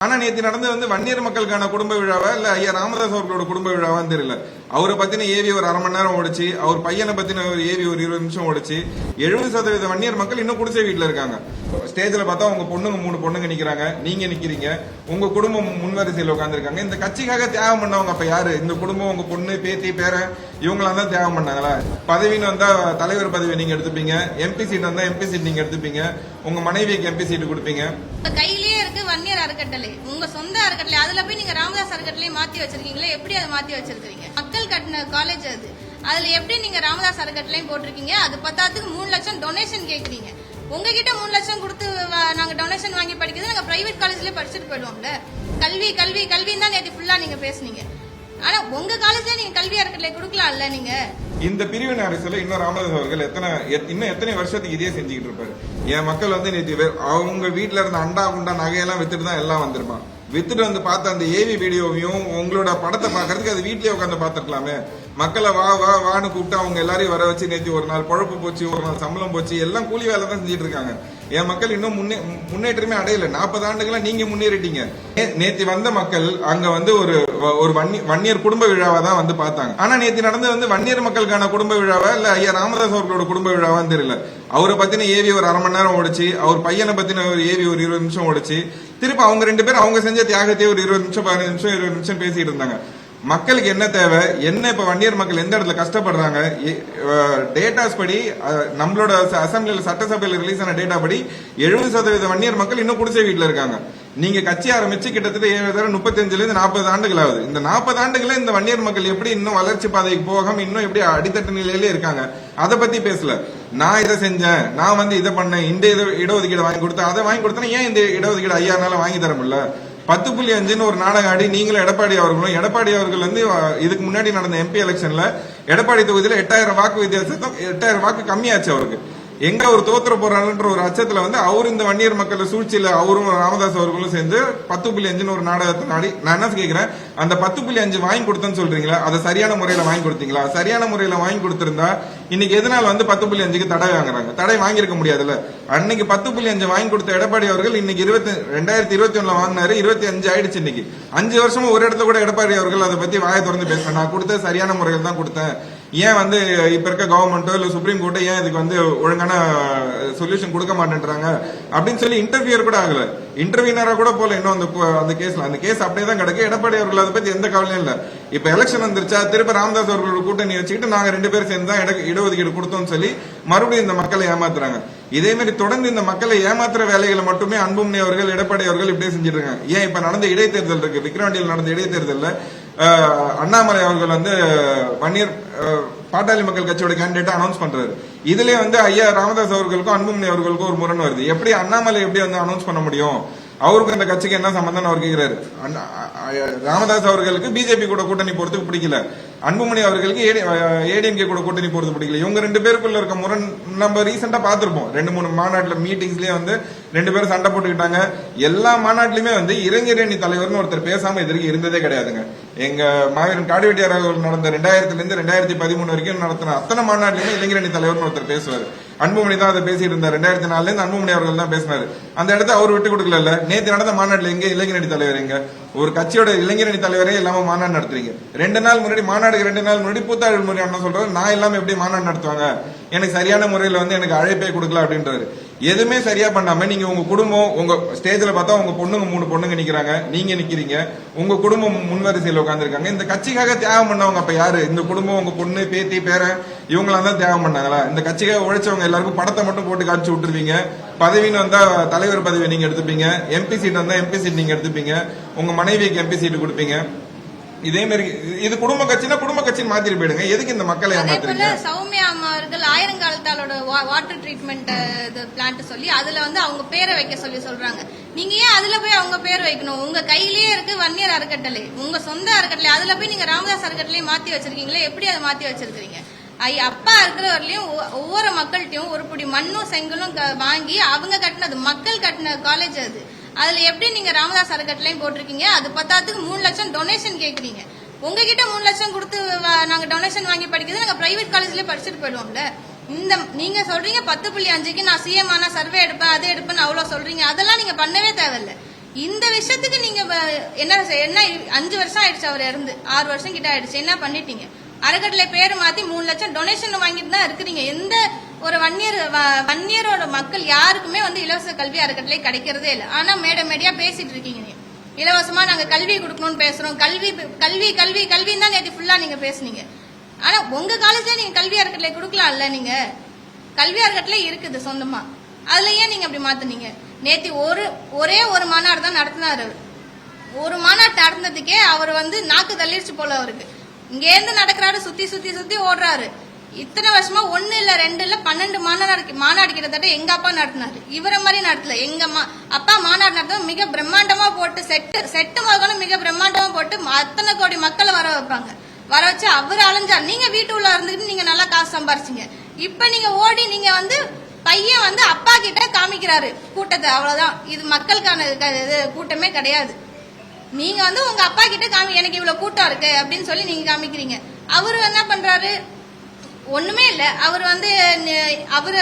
ஆனா நேற்று நடந்தது வந்து வன்னியர் மக்களுக்கான குடும்ப விழாவா? இல்ல ஐயா ராமதாஸ் அவர்களோட குடும்ப விழாவான்னு தெரியல. அவரை பத்தின ஏவி ஒரு அரை மணி நேரம் ஓடிச்சு. அவர் பையனை பத்தின ஒரு ஏவி ஒரு இருபது நிமிஷம் ஓடிச்சு. எழுபது சதவீத வன்னியர் மக்கள் இன்னும் குடிசை வீட்டுல இருக்காங்க. ஸ்டேஜ்ல பார்த்தா உங்க பொண்ணுங்க மூணு பொண்ணுங்க நிக்கிறாங்க. நீங்க நிக்கிறீங்க. உங்க குடும்பம் முன்வரிசையில் உட்காந்துருக்காங்க இந்த கட்சிக்காக தியாகம் பண்ணவங்க அப்ப யாரு? இந்த குடும்பம் உங்க பொண்ணு பேத்தி பேரன் இவங்களாம் தான் தியாகம் பண்ணாங்களா? பதவின்னு வந்தா தலைவர் பதவி நீங்க எடுத்துப்பீங்க. எம்பி சீட் வந்தா எம்பி சீட் நீங்க எடுத்துப்பீங்க. உங்க மனைவிக்கு எம்பி சீட் கொடுப்பீங்க. கையிலேயே இருக்கு வன்னியர் அறக்கட்டளை. உங்க சொந்த அறக்கட்டளை. அதுல போய் நீங்க ராமதாஸ் அறக்கட்டளை மாத்தி வச்சிருக்கீங்களே? எப்படி அதை மாத்தி வச்சிருக்கீங்க மக்கள் கட்டின காலேஜ் அது. அதுல எப்படி நீங்க ராமதாஸ் அறக்கட்டளையும் போட்டிருக்கீங்க? அது பத்தாத்துக்கு மூணு லட்சம் டொனேஷன் கேக்குறீங்க. உங்ககிட்ட மூணு லட்சம் கொடுத்து நாங்கள் நாங்க டொனேஷன் வாங்கி படிக்கிறது நாங்க பிரைவேட் காலேஜ்லேயே படிச்சுட்டு போயிடுவோம்ல. கல்வி கல்வி கல்வின்னு தான் நேற்று ஃபுல்லா நீங்க பேசுனீங்க. ஆனா உங்க காலேஜ்ல நீங்க கல்வி அறக்கட்டளை கொடுக்கலாம்ல நீங்க? இந்த பிரிவினை அரசுல இன்னும் ராமதாஸ் அவர்கள் எத்தனை இன்னும் எத்தனை வருஷத்துக்கு இதே செஞ்சுக்கிட்டு இருப்பாரு? என் மக்கள் வந்து நேற்று அவங்க வீட்டில் இருந்த அண்டா குண்டா நகையெல்லாம் வித்துட்டு தான் எல்லாம் வந்திருப்பான். வித்துட்டு வந்து பார்த்த அந்த ஏவி வீடியோவையும் உங்களோட படத்தை பார்க்கறதுக்கு அது வீட்லயே உட்காந்து பார்த்துருக்கலாமே. மக்களை வா வா வான்னு கூப்பிட்டு அவங்க எல்லாரையும் வர வச்சு நேற்று ஒரு நாள் பொழப்பு போச்சு ஒரு நாள் சம்பளம் போச்சு எல்லாம் கூலி வேலை தான் செஞ்சுட்டு இருக்காங்க. என் மக்கள் இன்னும் முன்னே முன்னேற்றமே அடையல. நாற்பது ஆண்டுகளா நீங்க முன்னேறிட்டீங்க. நேத்தி வந்த மக்கள் அங்க வந்து ஒரு ஒரு வன்னி- வன்னியர் குடும்ப விழாவா தான் வந்து பார்த்தாங்க. ஆனா நேத்தி நடந்தது வந்து வன்னியர் மக்களுக்கான குடும்ப விழாவா? இல்ல ஐயா ராமதாஸ் அவர்களோட குடும்ப விழாவான்னு தெரியல. அவரை பத்தின ஏவி ஒரு அரை மணி நேரம் ஓடிச்சு. அவர் பையனை பத்தின ஒரு ஏவி ஒரு இருபது நிமிஷம் ஓடிச்சு. திருப்பி அவங்க ரெண்டு பேரும் அவங்க செஞ்ச தியாகத்தையே ஒரு இருபது நிமிஷம் பதினஞ்சு நிமிஷம் இருபது நிமிஷம் பேசிட்டு இருந்தாங்க. மக்களுக்கு என்ன தேவை? என்ன இப்ப வன்னியர் மக்கள் எந்த இடத்துல கஷ்டப்படுறாங்க? டேட்டாஸ் படி நம்மளோட அசம்பிளியில் சட்டசபையில் ரிலீஸ் ஆன டேட்டா படி எழுபது சதவீத வன்னியர் மக்கள் இன்னும் குடிசை வீட்டில் இருக்காங்க. நீங்க கட்சி ஆரம்பிச்சு கிட்டத்தட்ட ஏழு முப்பத்தஞ்சுல இருந்து நாற்பது ஆண்டுகள் ஆகுது இந்த நாற்பது ஆண்டுகள இந்த வன்னியர் மக்கள் எப்படி இன்னும் வளர்ச்சி பாதைக்கு போகாம இன்னும் எப்படி அடித்தட்டு நிலையிலே இருக்காங்க? அதை பத்தி பேசல. நான் இதை செஞ்சேன். நான் வந்து இதை பண்ணேன். இந்த இட- இடஒதுக்கீடு வாங்கி கொடுத்தேன். அதை வாங்கி கொடுத்தேன் ஏன் இந்த இடஒதுக்கீடு ஐயானால வாங்கி தர முடியல? பத்து புள்ளி அஞ்சுன்னு ஒரு நாடகம் ஆடி நீங்களும் எடப்பாடி அவர்களும் எடப்பாடி அவர்கள் வந்து இதுக்கு முன்னாடி நடந்த எம்பி எலெக்ஷன்ல எடப்பாடி தொகுதியில் எட்டாயிரம் வாக்கு வித்தியாசத்தை எட்டாயிரம் வாக்கு கம்மியாச்சு அவருக்கு. எங்க அவர் தோத்துற போறாருன்ற ஒரு அச்சத்துல வந்து அவர் இந்த வன்னியர் மக்கள் சூழ்ச்சியில அவரும் ராமதாஸ் அவர்களும் சேர்ந்து பத்து புள்ளி அஞ்சுன்னு ஒரு நாடகத்தை நாடி நான் என்ன கேட்கிறேன் அந்த பத்து புள்ளி அஞ்சு வாங்கி கொடுத்தேன்னு சொல்றீங்களா? அதை சரியான முறையில வாங்கி கொடுத்தீங்களா? சரியான முறையில வாங்கி கொடுத்திருந்தா இன்னைக்கு எதனால வந்து பத்து புள்ளி அஞ்சுக்கு தடை வாங்குறாங்க? தடை வாங்கியிருக்க முடியாதுல்ல. அன்னைக்கு பத்து புள்ளி அஞ்சு வாங்கி கொடுத்த எடப்பாடி அவர்கள் இன்னைக்கு இருபத்தி ரெண்டாயிரத்தி இருபத்தி ஒண்ணுல வாங்கினாரு இருபத்தி அஞ்சு ஆயிடுச்சு இன்னைக்கு. அஞ்சு வருஷமா ஒரு இடத்துல கூட எடப்பாடி அவர்கள் அதை பத்தி வாயை திறந்து பேசுறேன் நான் கொடுத்த சரியான முறையில் தான் கொடுத்தேன். ஏன் வந்து இப்ப இருக்க கவர்மெண்ட்டோ இல்ல சுப்ரீம் கோர்ட்டோ ஏன் இதுக்கு வந்து ஒழுங்கான சொல்யூஷன் கொடுக்க மாட்டேன்றாங்க? அப்படின்னு சொல்லி இன்டர்வியூர் கூட ஆகல. இன்டர்வியூனரா கூட போல இன்னும் அந்த அந்த கேஸ்ல அந்த கேஸ் அப்படியே தான் கிடக்கு. எடப்பாடி அவர்கள் அதை பத்தி எந்த கவலையும் இல்ல. இப்ப எலெக்ஷன் வந்துருச்சா? திருப்பி ராமதாஸ் அவர்களோட கூட்டணி வச்சுக்கிட்டு நாங்க ரெண்டு பேரும் சேர்ந்து தான் இட- இடஒதுக்கீடு கொடுத்தோம்னு சொல்லி மறுபடியும் இந்த மக்களை ஏமாத்துறாங்க. இதே மாதிரி தொடர்ந்து இந்த மக்களை ஏமாத்துற வேலைகளை மட்டுமே அன்புமணி அவர்கள் எடப்பாடி அவர்கள் இப்படியே செஞ்சிட்டு இருக்காங்க ஏன் இப்ப நடந்த இடைத்தேர்தல் இருக்கு? விக்ரவாண்டியில் நடந்த இடைத்தேர்தலில் அண்ணாமலை அவர்கள் வந்து பன்னீர் பாட்டாளி மக்கள் கட்சியோட கேண்டிடேட் அனௌன்ஸ் பண்றாரு. இதுலயே வந்து ஐயா ராமதாஸ் அவர்களுக்கும் அன்புமணி அவர்களுக்கும் ஒரு முரண் வருது. எப்படி அண்ணாமலை எப்படி வந்து அனௌன்ஸ் பண்ண முடியும்? அவருக்கும் அந்த கட்சிக்கு என்ன சம்பந்தம் அவர் கேக்குறாரு. அண்ணா- ராமதாஸ் அவர்களுக்கு பிஜேபி கூட கூட்டணி போறதுக்கு பிடிக்கல. அன்புமணி அவர்களுக்கு ஏடிஎம்கே கூட கூட்டணி போறது பிடிக்கல. இவங்க ரெண்டு பேருக்குள்ள இருக்க முரண் நம்ம ரீசெண்டா பாத்திருப்போம் ரெண்டு மூணு மாநாட்டுல மீட்டிங்ஸ்லயே வந்து ரெண்டு பேரும் சண்டை போட்டுக்கிட்டாங்க. எல்லா மாநாட்டிலுமே வந்து இளைஞரணி தலைவர்னு ஒருத்தர் பேசாம இது வரைக்கும் இருந்ததே கிடையாதுங்க. எங்க மாவீரன் காடுவெட்டியார் அவர்கள் நடந்த ரெண்டாயிரத்துல இருந்து ரெண்டாயிரத்தி பதிமூணு வரைக்கும் நடத்தின அத்தனை மாநாட்டிலுமே இளைஞரணி தலைவர்னு ஒருத்தர் பேசுவார். அன்புமணி தான் அதை பேசிட்டு இருந்தார் ரெண்டாயிரத்தி நாலுல இருந்து அன்புமணி அவர்கள் தான் பேசினாரு. அந்த இடத்த அவர் விட்டு கொடுக்கல நேற்று நடந்த மாநாட்டுல எங்க இளைஞரணி தலைவர் எங்க? ஒரு கட்சியோட இளைஞரணி தலைவரே இல்லாம மாநாடு நடத்துறீங்க. ரெண்டு நாள் முன்னாடி மாநாடுக்கு ரெண்டு நாள் முன்னாடி பூத்தாள் முறை அண்ணா சொல்றாரு நான் இல்லாம எப்படி மாநாடு நடத்துவாங்க? எனக்கு சரியான முறையில வந்து எனக்கு அழைப்பே கொடுக்கல அப்படின்றாரு. எதுவுமே சரியா பண்ணாம நீங்க உங்க குடும்பம் உங்க ஸ்டேஜ்ல பார்த்தா உங்க பொண்ணுங்க மூணு பொண்ணுங்க நிக்கிறாங்க நீங்க நிக்கிறீங்க உங்க குடும்பம் முன்வரிசையில் உட்காந்துருக்காங்க இந்த கட்சிக்காக தியாகம் பண்ணவங்க அப்ப யாரு? இந்த குடும்பம் உங்க பொண்ணு பேத்தி பேரன் இவங்களாம் தான் தியாகம் பண்ணாங்களா? இந்த கட்சிக்காக உழைச்சவங்க எல்லாருக்கும் படத்தை மட்டும் போட்டு காட்சி விட்டுருவீங்க. பதவின்னு வந்தா தலைவர் பதவி நீங்க எடுத்துப்பீங்க. எம்பி சீட் வந்தா எம்பி சீட் நீங்க எடுத்துப்பீங்க. உங்க மனைவிக்கு எம்பி சீட் கொடுப்பீங்க. இதே மாதிரி இது குடும்ப கட்சினா குடும்ப கட்சின்னு மாத்திட்டு போயிடுங்க. எதுக்கு இந்த மக்களை ஏமாத்துறீங்க? சௌமியா அம்மா அவர்கள் ஆயிரங்காலத்தாலோட வாட்டர் ட்ரீட்மெண்ட் இது பிளான்ட் சொல்லி அதுல வந்து அவங்க பேரை வைக்க சொல்லி சொல்றாங்க. நீங்க ஏன் அதுல போய் அவங்க பேர் வைக்கணும்? உங்க கையிலேயே இருக்கு வன்னியர் அறக்கட்டளை. உங்க சொந்த அறக்கட்டளை. அதுல போய் நீங்க ராமதாஸ் அறக்கட்டளை மாத்தி வச்சிருக்கீங்களே? எப்படி அதை மாத்தி வச்சிருக்கீங்க அப்பா இருக்கிற வரலையும் ஒவ்வொ- ஒவ்வொரு மக்கள்கிட்டயும் ஒரு புடி மண்ணும் செங்கலும் க- வாங்கி அவங்க கட்டினது மக்கள் கட்டின காலேஜ் அது. அதுல எப்படி நீங்க ராமதாஸ் அறக்கட்டளையும் போட்டிருக்கீங்க? அது பத்தாத்துக்கு மூணு லட்சம் டொனேஷன் கேக்குறீங்க. உங்ககிட்ட மூணு லட்சம் கொடுத்து நாங்க டொனேஷன் வாங்கி படிக்கிறது நாங்க பிரைவேட் காலேஜ்லயே படிச்சுட்டு போயிடுவோம்ல. இந்த நீங்க சொல்றீங்க பத்து புள்ளி அஞ்சுக்கு நான் சிஎம் ஆனா சர்வே எடுப்பேன் அது எடுப்பேன்னு அவ்வளவு சொல்றீங்க. அதெல்லாம் நீங்க பண்ணவே தேவையில்ல. இந்த விஷயத்துக்கு நீங்க என்ன செய்- என்ன அஞ்சு வருஷம் ஆயிடுச்சு அவர் இருந்து ஆறு வருஷம் கிட்ட ஆயிடுச்சு. என்ன பண்ணிட்டீங்க? அறக்கட்டளை பேர் மாத்தி மூணு லட்சம் டொனேஷன் வாங்கிட்டு தான் இருக்கிறீங்க. எந்த ஒரு வன்னியர் வ- வன்னியரோட மக்கள் யாருக்குமே வந்து இலவச கல்வி அறக்கட்டளை கிடைக்கிறதே இல்லை. ஆனா மேடை மேடையா பேசிட்டு இருக்கீங்க நீங்க. இலவசமா நாங்க கல்வி கொடுக்கணும்னு பேசுறோம். கல்வி கல்வி கல்வி கல்வின்னு தான் நேற்று ஃபுல்லா நீங்க பேசுனீங்க. ஆனா உங்க காலேஜ்ல நீங்க கல்வி அறக்கட்டளை கொடுக்கலாம்ல நீங்க? கல்வி அறக்கட்டளை இருக்குது சொந்தமா. அதுல ஏன் நீங்க அப்படி மாத்தினீங்க? நேத்தி ஒரு ஒரே ஒரு மாநாடு தான் நடத்தினாரு ஒரு மாநாடு நடந்ததுக்கே அவர் வந்து நாக்கு தள்ளிடுச்சு போல அவருக்கு. இங்கேருந்து நடக்கிறாரு சுத்தி சுத்தி சுத்தி ஓடுறாரு. இத்தனை வருஷமா ஒன்னு இல்ல ரெண்டு இல்ல பன்னெண்டு மாநாடு மாநாடு கிட்டத்தட்ட எங்க அப்பா நடத்தினாரு. இவரை மாதிரி நடத்தல. எங்க அப்பா மாநாடு நடத்த மிக பிரம்மாண்டமா போட்டு செட்டு செட்டு மகனும் மிக பிரம்மாண்டமா போட்டு அத்தனை கோடி மக்களை வர வைப்பாங்க. வர வச்சு அவர் அலைஞ்சார் நீங்க வீட்டுக்குள்ள இருந்துக்கிட்டு நீங்க நல்லா காசு சம்பாரிச்சீங்க. இப்ப நீங்க ஓடி நீங்க வந்து பையன் வந்து அப்பா கிட்ட காமிக்கிறாரு. கூட்டத்தை அவ்வளவுதான். இது மக்களுக்கான க- இது கூட்டமே கிடையாது. நீங்க வந்து உங்க அப்பா கிட்ட காமி எனக்கு இவ்வளவு கூட்டம் இருக்கு அப்படின்னு சொல்லி நீங்க காமிக்கிறீங்க. அவரு என்ன பண்றாரு? ஒண்ணுமே இல்ல. அவர் வந்து அவரு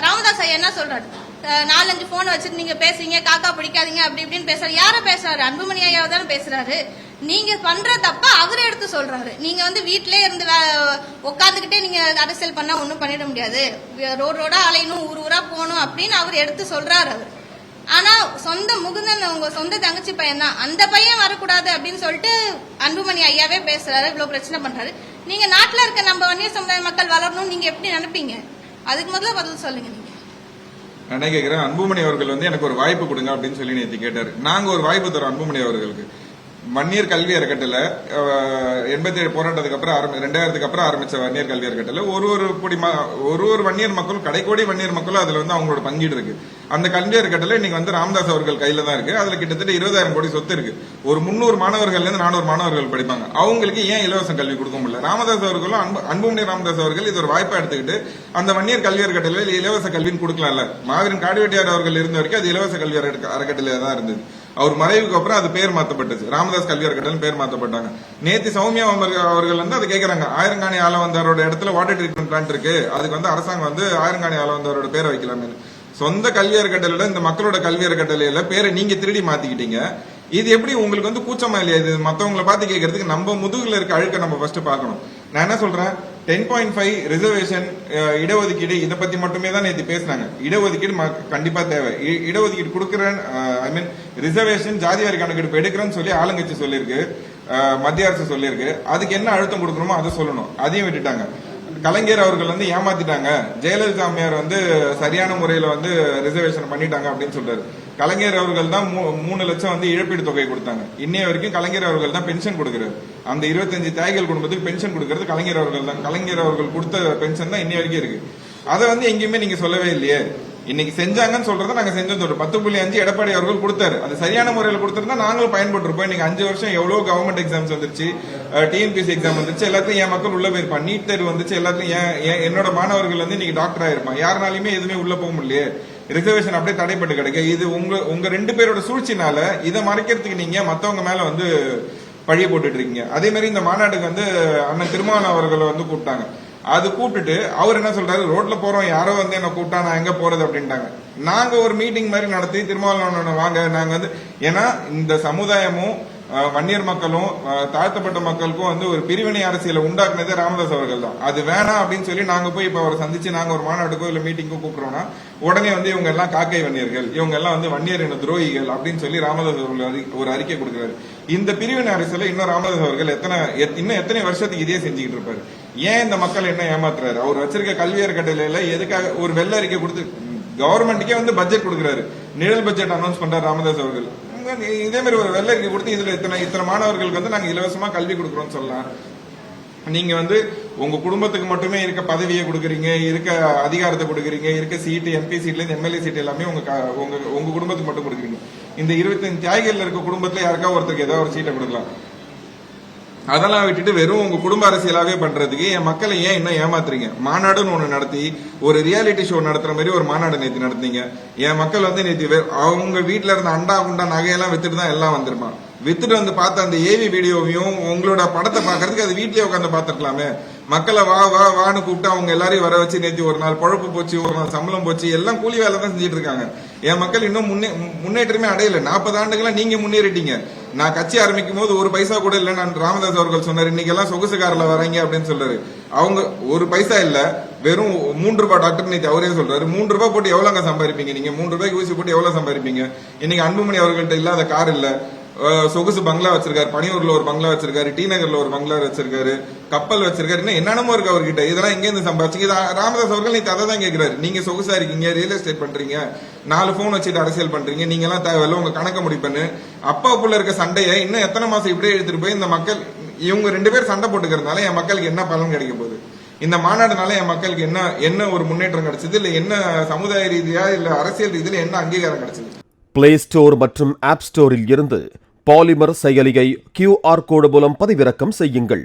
ராமதாஸ் ஐயா என்ன சொல்றாரு? நாலஞ்சு போன் வச்சுட்டு நீங்க பேசுறீங்க காக்கா பிடிக்காதீங்க அப்படி இப்படின்னு பேசுறாரு. யார பேசுறாரு? அன்புமணி ஐயாவை தானே பேசுறாரு. நீங்க பண்ற தப்ப அவரு எடுத்து சொல்றாரு. நீங்க வந்து வீட்டிலே இருந்து வே- நீங்க அரசியல் பண்ணா ஒண்ணும் பண்ணிட முடியாது. ரோடு ரோடா அலையணும் ஊர் ஊரா போகணும் அப்படின்னு அவர் எடுத்து சொல்றாரு அவர். ஆனா சொந்த முகுந்தன் உங்க சொந்த தங்கச்சி பையன் தான் அந்த பையன் வரக்கூடாது அப்படின்னு சொல்லிட்டு அன்புமணி ஐயாவே பேசுறாரு இவ்வளவு பிரச்சனை பண்றாரு. நீங்க நாட்டுல இருக்க நம்ம வன்னிய சமுதாய மக்கள் வளரணும் நீங்க எப்படி நினைப்பீங்க? அதுக்கு முதல்ல பதில் சொல்லுங்க நீங்க. நான் கேட்கிறேன் அன்புமணி அவர்கள் வந்து எனக்கு ஒரு வாய்ப்பு கொடுங்க அப்படின்னு சொல்லி நேற்று கேட்டாரு. நாங்க ஒரு வாய்ப்பு தரோம் அன்புமணி அவர்களுக்கு. வன்னியர் கல்வி அறக்கட்டளை எண்பத்தி ஏழு போராட்டத்துக்கு அப்புறம் ஆரம்பி ரெண்டாயிரத்துக்கு அப்புறம் ஆரம்பிச்ச வன்னியர் கல்வி அறக்கட்டளை. ஒரு ஒரு பொடி ஒரு ஒரு வன்னியர் மக்களும் கடைக்கோடி வன்னியர் மக்களும் அதுல வந்து அவங்களோட பங்கீடு இருக்கு. அந்த கல்வி அறக்கட்டளை இன்னைக்கு வந்து ராமதாஸ் அவர்கள் கையில தான் இருக்கு. அதுல கிட்டத்தட்ட இருபதாயிரம் கோடி சொத்து இருக்கு. ஒரு முந்நூறு மாணவர்கள் இருந்து நானூறு மாணவர்கள் படிப்பாங்க. அவங்களுக்கு ஏன் இலவச கல்வி கொடுக்க முடியல? ராமதாஸ் அவர்களும் அன்பு அன்புமணி ராமதாஸ் அவர்கள் இது ஒரு வாய்ப்பா எடுத்துக்கிட்டு அந்த வன்னியர் கல்வி அறக்கட்டளையில் இலவச கல்வின்னு கொடுக்கலாம்ல. மாவீரன் காடுவெட்டியார் அவர்கள் இருந்த வரைக்கும் அது இலவச கல்வி அறக்க- அறக்கட்டளையா தான் இருந்தது. அவர் மறைவுக்கு அப்புறம் அது பேர் மாற்றப்பட்டுச்சு ராமதாஸ் கல்வி அறக்கட்டளை பேர் மாற்றப்பட்டாங்க நேத்து சௌமியா அவர்கள் அவர்கள் வந்து அதை கேட்கறாங்க ஆயிரங்காணி ஆலவந்தாரோட இடத்துல வாட்டர் ட்ரீட்மெண்ட் பிளான்ட் இருக்கு. அதுக்கு வந்து அரசாங்கம் வந்து ஆயிரங்காணி ஆலவந்தாரோட பேரை வைக்கலாமே சொந்த கல்வி அறக்கட்டளையில இந்த மக்களோட கல்வி அறக்கட்டளையில பேரை நீங்க திருடி மாத்திக்கிட்டீங்க. இது எப்படி உங்களுக்கு வந்து கூச்சமா இல்லையா? இது மத்தவங்களை பார்த்து கேட்கறதுக்கு நம்ம முதுகுல இருக்க அழுக்க நம்ம ஃபர்ஸ்ட் பார்க்கணும். நான் என்ன சொல்றேன்? டென் பாயிண்ட் ஃபைவ் ரிசர்வேஷன் இடஒதுக்கீடு இதை பத்தி மட்டுமே தான் நேற்று பேசினாங்க. இடஒதுக்கீடு ம- கண்டிப்பா தேவை. இ- இடஒதுக்கீடு கொடுக்குறேன் ஐ மீன் ரிசர்வேஷன் ஜாதி வாரி கணக்கெடுப்பு எடுக்கிறேன்னு சொல்லி ஆளுங்கட்சி சொல்லியிருக்கு. மத்திய அரசு சொல்லியிருக்கு. அதுக்கு என்ன அழுத்தம் கொடுக்கணுமோ அதை சொல்லணும். அதையும் விட்டுட்டாங்க. கலைஞர் அவர்கள் வந்து ஏமாத்திட்டாங்க. ஜெயலலிதா அம்மையார் வந்து சரியான முறையில வந்து ரிசர்வேஷன் பண்ணிட்டாங்க அப்படின்னு சொல்றாரு. கலைஞர் அவர்கள் தான் மூணு லட்சம் வந்து இழப்பீடு தொகை கொடுத்தாங்க. இன்னைய வரைக்கும் கலைஞர் அவர்கள் தான் பென்ஷன் கொடுக்கிறார். அந்த இருபத்தஞ்சு தியாகிகள் குடும்பத்துக்கு பென்ஷன் கொடுக்கறது கலைஞர் அவர்கள் தான். கலைஞர் அவர்கள் கொடுத்த பென்ஷன் தான் இன்னைய வரைக்கும் இருக்கு. அதை வந்து எங்கேயுமே நீங்க சொல்லவே இல்லையே. இன்னைக்கு செஞ்சாங்கன்னு சொல்றத நாங்க செஞ்சோம் சொல்றோம். பத்து புள்ளி அஞ்சு எடப்பாடி அவர்கள் கொடுத்தாரு. அது சரியான முறையில் கொடுத்திருந்தா நாங்களும் பயன்பட்டுருப்போம் இன்னைக்கு அஞ்சு வருஷம் எவ்வளவு கவர்மெண்ட் எக்ஸாம்ஸ் வந்துருச்சு. டிஎன்பிசி எக்ஸாம் வந்துருச்சு. எல்லாத்தையும் என் மக்கள் உள்ள போயிருப்பான் நீட் தேர்வு வந்துச்சு. எல்லாத்தையும் ஏன் ஏன் என்னோட மாணவர்கள் வந்து இன்னைக்கு டாக்டர் ஆயிருப்பான் யாருனாலுமே எதுவுமே உள்ள போக முடியல ரிசர்வேஷன் அப்படியே தடைப்பட்டு கிடைக்க. இது உங்க உங்க ரெண்டு பேரோட சூழ்ச்சினால இதை மறைக்கிறதுக்கு நீங்க மத்தவங்க மேல வந்து பழிய போட்டுட்டு இருக்கீங்க அதே மாதிரி இந்த மாநாட்டுக்கு வந்து அண்ணன் திருமாவளவன் அவர்களை வந்து கூப்பிட்டாங்க. அது கூப்பிட்டுட்டு அவர் என்ன சொல்றாரு? ரோட்ல போறோம் யாரோ வந்து என்ன கூப்பிட்டா நான் எங்க போறது அப்படின்ட்டாங்க. நாங்க ஒரு மீட்டிங் மாதிரி நடத்தி திருமாவளவன் வாங்க நாங்க வந்து ஏன்னா இந்த சமுதாயமும் வன்னியர் மக்களும் தாழ்த்தப்பட்ட மக்களுக்கும் வந்து ஒரு பிரிவினை அரசியலை உண்டாக்குனதே ராமதாஸ் அவர்கள் தான். அது வேணாம் அப்படின்னு சொல்லி நாங்க போய் இப்ப அவரை சந்திச்சு நாங்க ஒரு மாநாட்டுக்கோ இல்ல மீட்டிங்கோ கூப்பிடுறோம்னா உடனே வந்து இவங்க எல்லாம் காக்கை வன்னியர்கள் இவங்க எல்லாம் வந்து வன்னியர் என துரோகிகள் அப்படின்னு சொல்லி ராமதாஸ் அவர்கள் ஒரு அறிக்கை கொடுக்கிறாரு. இந்த பிரிவினை அரசியல இன்னும் ராமதாஸ் அவர்கள் எத்தனை எத்- இன்னும் எத்தனை வருஷத்துக்கு இதே செஞ்சுக்கிட்டு இருப்பாரு? ஏன் இந்த மக்கள் என்ன ஏமாத்துறாரு? அவர் வச்சிருக்க கல்வியர் கட்டளையில எதுக்காக ஒரு வெள்ள அறிக்கை கொடுத்து கவர்மெண்ட்டுக்கே வந்து பட்ஜெட் கொடுக்குறாரு. நிழல் பட்ஜெட் அனௌன்ஸ் பண்றாரு ராமதாஸ் அவர்கள். உங்க- இதே மாதிரி ஒரு வெள்ளை அறிக்கை கொடுத்து இதுல இத்தனை இத்தனை மாணவர்களுக்கு வந்து நாங்க இலவசமா கல்வி கொடுக்குறோம்னு சொல்லலாம். நீங்க வந்து உங்க குடும்பத்துக்கு மட்டுமே இருக்க பதவியை கொடுக்குறீங்க இருக்க அதிகாரத்தை கொடுக்குறீங்க இருக்க சீட்டு எம்பி சீட்ல இருந்து எம்எல்ஏ சீட் எல்லாமே உங்க உங்க உங்க குடும்பத்துக்கு மட்டும் கொடுக்குறீங்க. இந்த இருபத்தஞ்சு தியாகிகள் இருக்க குடும்பத்துல யாருக்கா ஒருத்தருக்கு ஏதாவது ஒரு சீட்டை கொடுக்கலாம். அதெல்லாம் விட்டுட்டு வெறும் உங்க குடும்ப அரசியலாவே பண்றதுக்கு என் மக்களை ஏன் இன்னும் ஏமாத்துறீங்க? மாநாடுன்னு ஒண்ணு நடத்தி ஒரு ரியாலிட்டி ஷோ நடத்துற மாதிரி ஒரு மாநாடு நேத்து நடத்தீங்க என் மக்கள் வந்து நேற்று அவங்க வீட்ல இருந்த அண்டா குண்டா நகையெல்லாம் வித்துட்டு தான் எல்லாம் வந்திருப்பான். வித்துட்டு வந்து பார்த்த அந்த ஏவி வீடியோவையும் உங்களோட படத்தை பாக்குறதுக்கு அது வீட்லயே உட்காந்து பாத்துருக்கலாமே மக்களை வா வா வான்னு கூப்பிட்டு அவங்க எல்லாரையும் வர வச்சு நேற்று ஒரு நாள் பொழப்பு போச்சு ஒரு நாள் சம்பளம் போச்சு எல்லாம் கூலி வேலை தான் செஞ்சுட்டு இருக்காங்க. என் மக்கள் இன்னும் முன்னே முன்னேற்றமே அடையல. நாற்பது ஆண்டுகளா நீங்க முன்னேறிட்டீங்க. நான் கட்சி ஆரம்பிக்கும் போது ஒரு பைசா கூட இல்லை. நான் ராமதாஸ் அவர்கள் சொன்னார் இன்னைக்கு எல்லாம் சொகுசு காரில் வராங்க அப்படின்னு சொல்றாரு. அவங்க ஒரு பைசா இல்ல வெறும் மூன்று ரூபாய் டாக்டர் நேற்று அவரே சொல்றாரு. மூன்று ரூபாய் போட்டு எவ்வளவுங்க சம்பாதிப்பீங்க நீங்க? மூன்று ரூபாய்க்கு ஊசி போட்டு எவ்வளவு சம்பாதிப்பீங்க? இன்னைக்கு அன்புமணி அவர்கள்ட்ட இல்லாத கார் இல்ல. சொகுசு பங்களா வச்சிருக்காரு. பனியூர்ல ஒரு பங்களா வச்சிருக்காரு. டி நகர்ல ஒரு பங்களா வச்சிருக்காரு. கப்பல் வச்சிருக்காரு. என்ன என்னென்னமோ இருக்கு அவர்கிட்ட. இதெல்லாம் எங்க இருந்து சம்பாதிச்சு ராமதாஸ் அவர்கள் நீ அதை தான் கேட்கிறாரு நீங்க சொகுசா இருக்கீங்க ரியல் எஸ்டேட் பண்றீங்க. நாலு போன் வச்சுட்டு அரசியல் பண்றீங்க. நீங்க எல்லாம் தேவையில்ல உங்க கணக்க முடிப்பேன்னு. அப்பா புள்ள இருக்க சண்டையை இன்னும் எத்தனை மாசம் இப்படியே எடுத்துட்டு போய் இந்த மக்கள் இவங்க ரெண்டு பேர் சண்டை போட்டுக்கிறதுனால என் மக்களுக்கு என்ன பலன் கிடைக்க போகுது? இந்த மாநாடுனால என் மக்களுக்கு என்ன என்ன ஒரு முன்னேற்றம் கிடைச்சது? இல்ல என்ன சமுதாய ரீதியா இல்ல அரசியல் ரீதியில என்ன அங்கீகாரம் கிடைச்சது? பிளே ஸ்டோர் மற்றும் ஆப் ஸ்டோரில் இருந்து பாலிமர் செயலியை கியூஆர் கோடு மூலம் பதிவிறக்கம் செய்யுங்கள்.